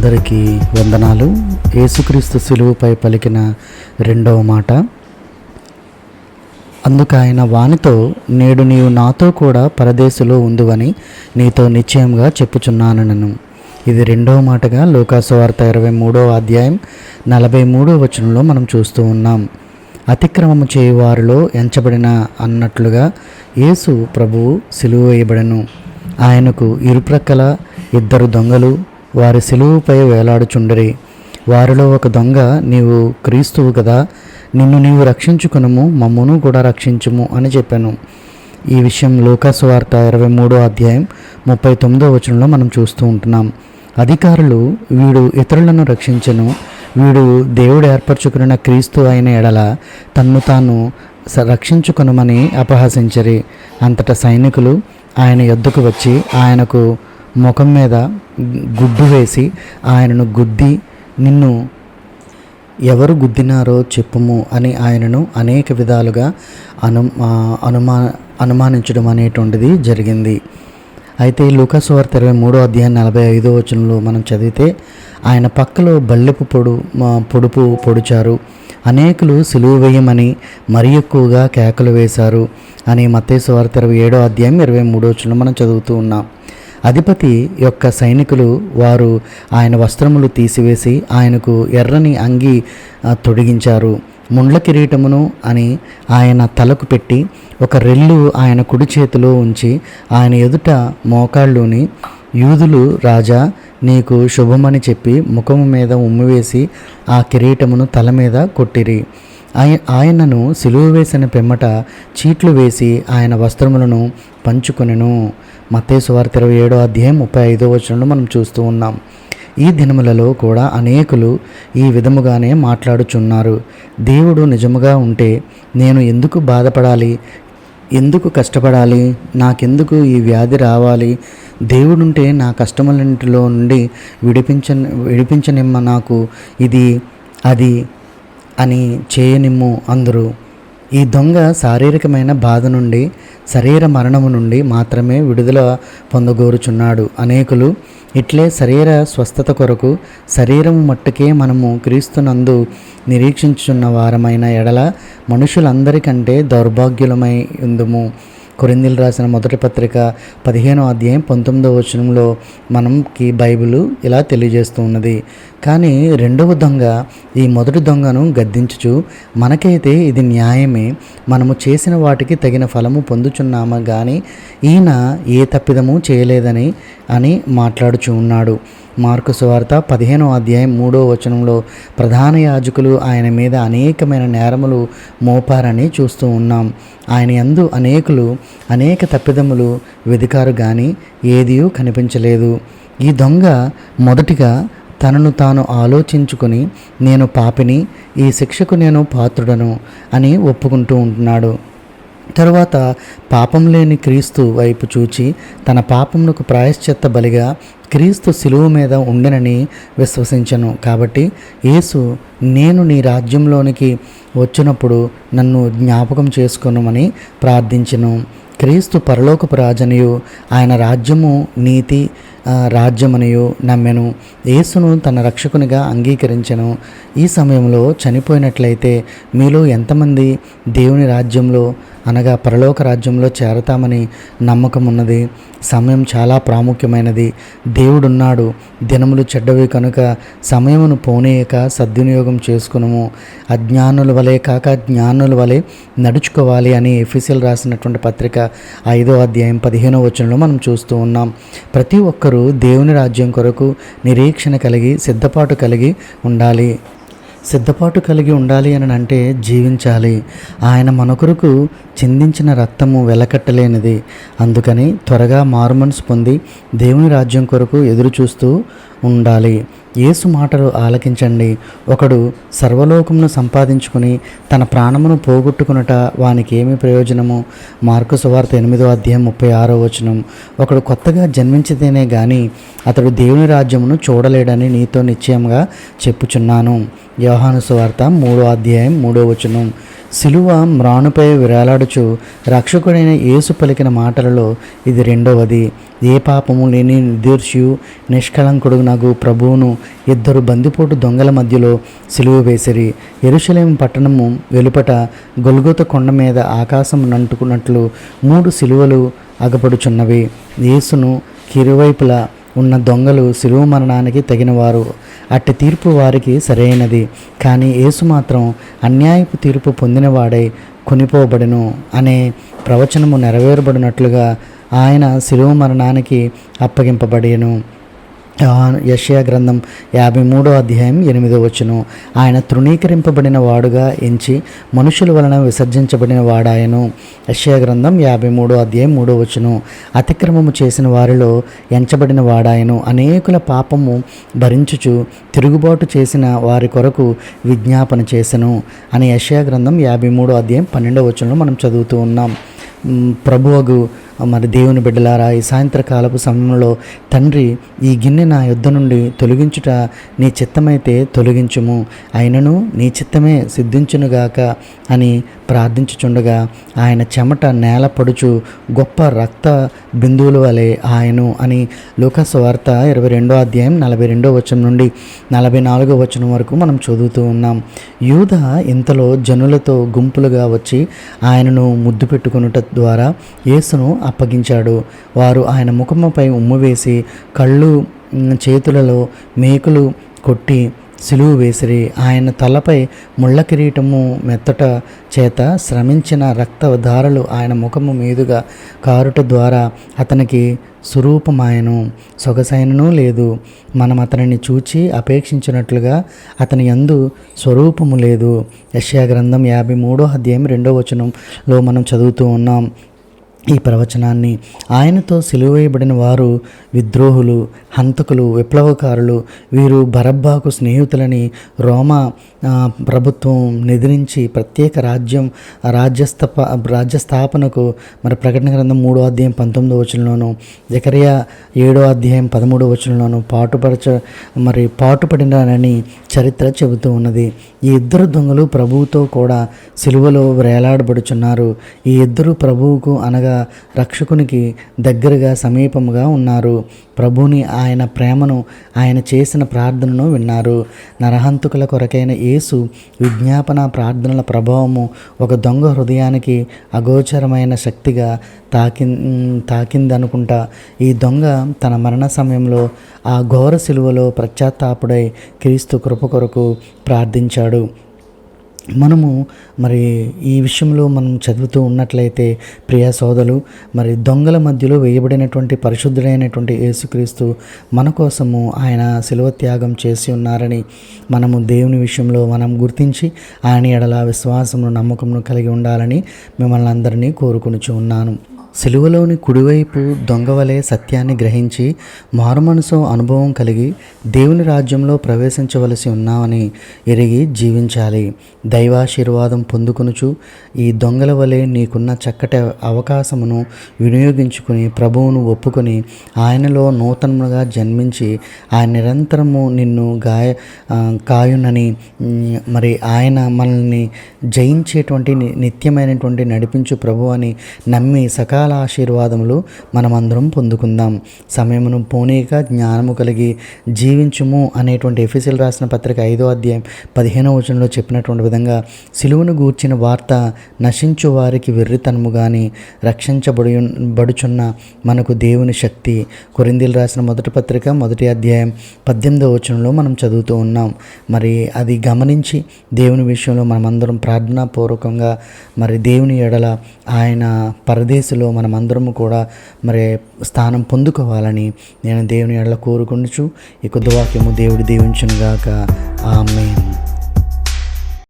అందరికీ వందనాలు. యేసుక్రీస్తు శిలువుపై పలికిన రెండవ మాట. అందుకు ఆయన వానితో నేడు నీవు నాతో కూడా పరదేశులో ఉందువని నీతో నిశ్చయంగా చెప్పుచున్నానను ఇది రెండవ మాటగా లోకాసువార్త ఇరవై మూడవ అధ్యాయం నలభై మూడవ వచనంలో మనం చూస్తూ ఉన్నాం. అతిక్రమము చేయువారిలో ఎంచబడిన అన్నట్లుగా యేసు ప్రభువు సిలువ వేయబడను. ఆయనకు ఇరుప్రక్కల ఇద్దరు దొంగలు వారి సిలువుపై వేలాడుచుండరి. వారిలో ఒక దొంగ నీవు క్రీస్తువు కదా నిన్ను నీవు రక్షించుకునము మమ్మను కూడా రక్షించుము అని చెప్పాను. ఈ విషయం లోకాసు వార్త ఇరవై మూడో అధ్యాయం ముప్పై తొమ్మిదో వచనంలో మనం చూస్తూ ఉంటున్నాం. అధికారులు వీడు ఇతరులను రక్షించను వీడు దేవుడు ఏర్పరచుకున్న క్రీస్తు అయిన ఎడల తన్ను తాను రక్షించుకునమని అపహసించరి. అంతటా సైనికులు ఆయన యొద్దకు వచ్చి ఆయనకు ముఖం మీద గుడ్డు వేసి ఆయనను గుద్ది నిన్ను ఎవరు గుద్దినారో చెప్పుము అని ఆయనను అనేక విధాలుగా అను అనుమా అనుమానించడం అనేటువంటిది జరిగింది. అయితే లూకాసు వార్త ఇరవై మూడో అధ్యాయం నలభై ఐదో వచనంలో మనం చదివితే ఆయన పక్కలో బల్లెపు పొడు పొడుపు పొడిచారు. అనేకులు సులువు వేయమని మరీ ఎక్కువగా కేకలు వేశారు అని మత్తేసు వార్త ఇరవై ఏడో అధ్యాయం ఇరవై మూడో వచనంలో మనం చదువుతూ ఉన్నాం. అధిపతి యొక్క సైనికులు వారు ఆయన వస్త్రములు తీసివేసి ఆయనకు ఎర్రని అంగి తొడిగించారు. ముండ్ల కిరీటమును అని ఆయన తలకు పెట్టి ఒక రెల్లు ఆయన కుడి చేతిలో ఉంచి ఆయన ఎదుట మోకాళ్ళుని యూదులు రాజా నీకు శుభమని చెప్పి ముఖము మీద ఉమ్మివేసి ఆ కిరీటమును తల మీద కొట్టిరి. ఆయ ఆయనను సిలువ వేసిన పిమ్మట చీట్లు వేసి ఆయన వస్త్రములను పంచుకొనెను. మత్తేసు వార్త ఇరవై ఏడో అధ్యాయం ముప్పై ఐదో వచనంలో మనం చూస్తూ ఉన్నాం. ఈ దినములలో కూడా అనేకులు ఈ విధముగానే మాట్లాడుచున్నారు. దేవుడు నిజముగా ఉంటే నేను ఎందుకు బాధపడాలి? ఎందుకు కష్టపడాలి? నాకెందుకు ఈ వ్యాధి రావాలి? దేవుడుంటే నా కష్టములన్నింటిలో నుండి విడిపించ విడిపించనిమ్మ నాకు ఇది అది అని చేయనిమ్ము అందరూ. ఈ దొంగ శారీరకమైన బాధ నుండి శరీర మరణము నుండి మాత్రమే విడుదల పొందగోరుచున్నాడు. అనేకులు ఇట్లే శరీర స్వస్థత కొరకు శరీరము మట్టుకే మనము క్రీస్తునందు నిరీక్షించున్న వారమైన ఎడల మనుషులందరికంటే దౌర్భాగ్యులమై ఉందుము కొరిందీలు రాసిన మొదటి పత్రిక పదిహేనో అధ్యాయం పంతొమ్మిదవ వచనంలో మనంకి బైబిల్ ఇలా తెలియజేస్తూ ఉన్నది. కానీ రెండవ దొంగ ఈ మొదటి దొంగను గద్దించుచు మనకైతే ఇది న్యాయమే. మనము చేసిన వాటికి తగిన ఫలము పొందుచున్నామా కానీ ఈయన ఏ తప్పిదము చేయలేదని అని మాట్లాడుచు ఉన్నాడు. మార్కు సువార్త పదిహేనో అధ్యాయం మూడో వచనంలో ప్రధాన యాజకులు ఆయన మీద అనేకమైన నేరములు మోపారని చూస్తూ ఉన్నాం. ఆయన యందు అనేకులు అనేక తప్పిదములు వెదికారు కానీ ఏదియూ కనిపించలేదు. ఈ దొంగ మొదటిగా తనను తాను ఆలోచించుకొని నేను పాపిని ఈ శిక్షకు నేను పాత్రుడను అని ఒప్పుకుంటూ ఉంటున్నాడు. తరువాత పాపం లేని క్రీస్తు వైపు చూచి తన పాపమునకు ప్రాయశ్చిత్త బలిగా క్రీస్తు శిలువు మీద ఉండనని విశ్వసించను. కాబట్టి యేసు నేను నీ రాజ్యంలోనికి వచ్చినప్పుడు నన్ను జ్ఞాపకం చేసుకొనమని ప్రార్థించను. క్రీస్తు పరలోకపు రాజనియు ఆయన రాజ్యము నీతి రాజ్యమనియు నమ్మెను. యేసును తన రక్షకునిగా అంగీకరించెను. ఈ సమయంలో చనిపోయినట్లయితే మీలో ఎంతమంది దేవుని రాజ్యంలో అనగా పరలోక రాజ్యంలో చేరతామని నమ్మకం ఉన్నది సమయం చాలా ప్రాముఖ్యమైనది. దేవుడున్నాడు. దినములు చెడ్డవి కనుక సమయమును పోనీయక సద్వినియోగం చేసుకునము. అజ్ఞానుల వలె కాక జ్ఞానుల వలె నడుచుకోవాలి అని ఎఫీసీలు రాసినటువంటి పత్రిక ఐదో అధ్యాయం పదిహేనో వచనంలో మనం చూస్తూ ఉన్నాం. ప్రతి ఒక్కరూ దేవుని రాజ్యం కొరకు నిరీక్షణ కలిగి సిద్ధపాటు కలిగి ఉండాలి. సిద్ధపాటు కలిగి ఉండాలి అని అంటే జీవించాలి. ఆయన మనకొరకు చిందించిన రక్తము వెలకట్టలేనిది. అందుకని త్వరగా మారుమనసు పొంది దేవుని రాజ్యం కొరకు ఎదురు చూస్తూ ఉండాలి. యేసు మాటలు ఆలకించండి. ఒకడు సర్వలోకమును సంపాదించుకుని తన ప్రాణమును పోగొట్టుకునట వానికి ఏమి ప్రయోజనము? మార్కు సువార్త ఎనిమిదో అధ్యాయం ముప్పై ఆరో వచనం. ఒకడు కొత్తగా జన్మించితేనే గాని అతడు దేవుని రాజ్యమును చూడలేడని నీతో నిశ్చయంగా చెప్పుచున్నాను. యోహాను సువార్త మూడో అధ్యాయం మూడో వచనం. సిలువ మ్రానుపై విరాలాడుచు రక్షకుడైన యేసు పలికిన మాటలలో ఇది రెండవది. ఏ పాపము లేని నిర్దోషియు నిష్కళంకుడు నాకు ప్రభువును ఇద్దరు బందిపోటు దొంగల మధ్యలో సిలువ వేసిరి. ఎరుశలేం పట్టణము వెలుపట గొలుగుత కొండ మీద ఆకాశం నంటుకున్నట్లు మూడు సిలువలు అగపడుచున్నవి. యేసును కిరువైపులా ఉన్న దొంగలు శిలువ మరణానికి తగినవారు. అట్టి తీర్పు వారికి సరైనది. కానీ యేసు మాత్రం అన్యాయపు తీర్పు పొందినవాడై కొనిపోబడెను అనే ప్రవచనము నెరవేరబడినట్లుగా ఆయన శిలువ మరణానికి అప్పగింపబడేను. యషయా గ్రంథం యాభై మూడో అధ్యాయం ఎనిమిదో వచ్చును ఆయన తృణీకరింపబడిన వాడుగా ఎంచి మనుషుల వలన విసర్జించబడిన వాడాయను. యషయా గ్రంథం యాభై మూడో అధ్యాయం మూడో వచ్చును అతిక్రమము చేసిన వారిలో ఎంచబడిన వాడాయను అనేకుల పాపము భరించుచు తిరుగుబాటు చేసిన వారి కొరకు విజ్ఞాపన చేసెను అని యషయా గ్రంథం యాభై మూడో అధ్యాయం పన్నెండో వచ్చును మనం చదువుతూ ఉన్నాం. ప్రభువగు మరి దేవుని బిడ్డలారా ఈ సాయంత్రకాలపు సమయంలో తండ్రి ఈ గిన్నె నా యుద్ధ నుండి తొలగించుట నీ చిత్తమైతే తొలగించుము. అయినను నీ చిత్తమే సిద్ధించునుగాక అని ప్రార్థించుచుండగా ఆయన చెమట నేల పడుచు గొప్ప రక్త బిందువుల వలె ఆయను అని లూకస్ వార్త ఇరవై రెండో అధ్యాయం నలభై రెండో వచనం నుండి నలభై నాలుగో వచనం వరకు మనం చదువుతూ ఉన్నాం. యూద ఇంతలో జనులతో గుంపులుగా వచ్చి ఆయనను ముద్దు పెట్టుకునుట ద్వారా యేసును అప్పగించాడు. వారు ఆయన ముఖముపై ఉమ్ము వేసి కళ్ళు చేతులలో మేకులు కొట్టి సిలువు వేసిరి. ఆయన తలపై ముళ్ళ కిరీటము మెత్తట చేత శ్రమించిన రక్తధారలు ఆయన ముఖము మీదుగా కారుట ద్వారా అతనికి స్వరూపమాయను సొగసైనను లేదు. మనం అతనిని చూచి అపేక్షించినట్లుగా అతని యందు స్వరూపము లేదు. యశ్యా గ్రంథం యాభై మూడో అధ్యాయం రెండో వచనంలో మనం చదువుతూ ఉన్నాం. ఈ ప్రవచనాన్ని ఆయనతో సిలువేయబడిన వారు విద్రోహులు హంతకులు విప్లవకారులు వీరు బరబ్బాకు స్నేహితులని రోమా ప్రభుత్వం నిద్రించి ప్రత్యేక రాజ్యం రాజ్యస్థప రాజ్యస్థాపనకు మరి ప్రకటన గ్రంథం మూడో అధ్యాయం పంతొమ్మిదో వచనంలోను జకరియా ఏడో అధ్యాయం పదమూడో వచనంలోను పాటుపరచ మరి పాటుపడినారని చరిత్ర చెబుతూ ఉన్నది. ఈ ఇద్దరు దొంగలు ప్రభువుతో కూడా సిలువలో వేలాడబడుచున్నారు. ఈ ఇద్దరు ప్రభువుకు అనగా రక్షకునికి దగ్గరగా సమీపముగా ఉన్నారు. ప్రభుని ఆయన ప్రేమను ఆయన చేసిన ప్రార్థనను విన్నారు. నరహంతుకుల కొరకైన యేసు విజ్ఞాపన ప్రార్థనల ప్రభావము ఒక దొంగ హృదయానికి అగోచరమైన శక్తిగా తాకి తాకిందనుకుంటా ఈ దొంగ తన మరణ సమయంలో ఆ ఘోర శిలువలో పశ్చాత్తాపుడై క్రీస్తు కృప కొరకు ప్రార్థించాడు. మనము మరి ఈ విషయంలో మనం చదువుతూ ఉన్నట్లయితే ప్రియా సోదలు మరి దొంగల మధ్యలో వేయబడినటువంటి పరిశుద్ధుడైనటువంటి యేసుక్రీస్తు మన కోసము ఆయన శిలువ త్యాగం చేసి ఉన్నారని మనము దేవుని విషయంలో మనం గుర్తించి ఆయన ఎడల విశ్వాసమును నమ్మకమును కలిగి ఉండాలని మిమ్మల్ని అందరినీ కోరుకునిచు ఉన్నాను. సిలువలోని కుడివైపు దొంగవలే సత్యాన్ని గ్రహించి మారుమనసు అనుభవం కలిగి దేవుని రాజ్యంలో ప్రవేశించవలసి ఉన్నామని ఎరిగి జీవించాలి. దైవాశీర్వాదం పొందుకొనుచు ఈ దొంగల వలె నీకున్న చక్కటి అవకాశమును వినియోగించుకుని ప్రభువును ఒప్పుకొని ఆయనలో నూతనముగా జన్మించి ఆయన నిరంతరము నిన్ను గాయ కాయునని మరి ఆయన మనల్ని జయించేటువంటి నిత్యమైనటువంటి నడిపించు ప్రభు అని నమ్మి సకా రకరకాల ఆశీర్వాదములు మనమందరం పొందుకుందాం. సమయమును పోనీక జ్ఞానము కలిగి జీవించుము అనేటువంటి ఎఫీసీలు రాసిన పత్రిక ఐదో అధ్యాయం పదిహేనవ వచనంలో చెప్పినటువంటి విధంగా సిలువును గూర్చిన వార్త నశించు వారికి వెర్రితనము కానీ రక్షించబడి బడుచున్న మనకు దేవుని శక్తి. కొరిందీలు రాసిన మొదటి పత్రిక మొదటి అధ్యాయం పద్దెనిమిదవ వచనంలో మనం చదువుతూ ఉన్నాం. మరి అది గమనించి దేవుని విషయంలో మనమందరం ప్రార్థనాపూర్వకంగా మరి దేవుని ఎడల ఆయన పరదేశంలో మనమందరము కూడా మరి స్థానం పొందుకోవాలని నేను దేవుని ఎడల కోరుకుంటూ ఈ కొద్ది వాక్యము దేవుడు దీవించునుగాక. ఆమె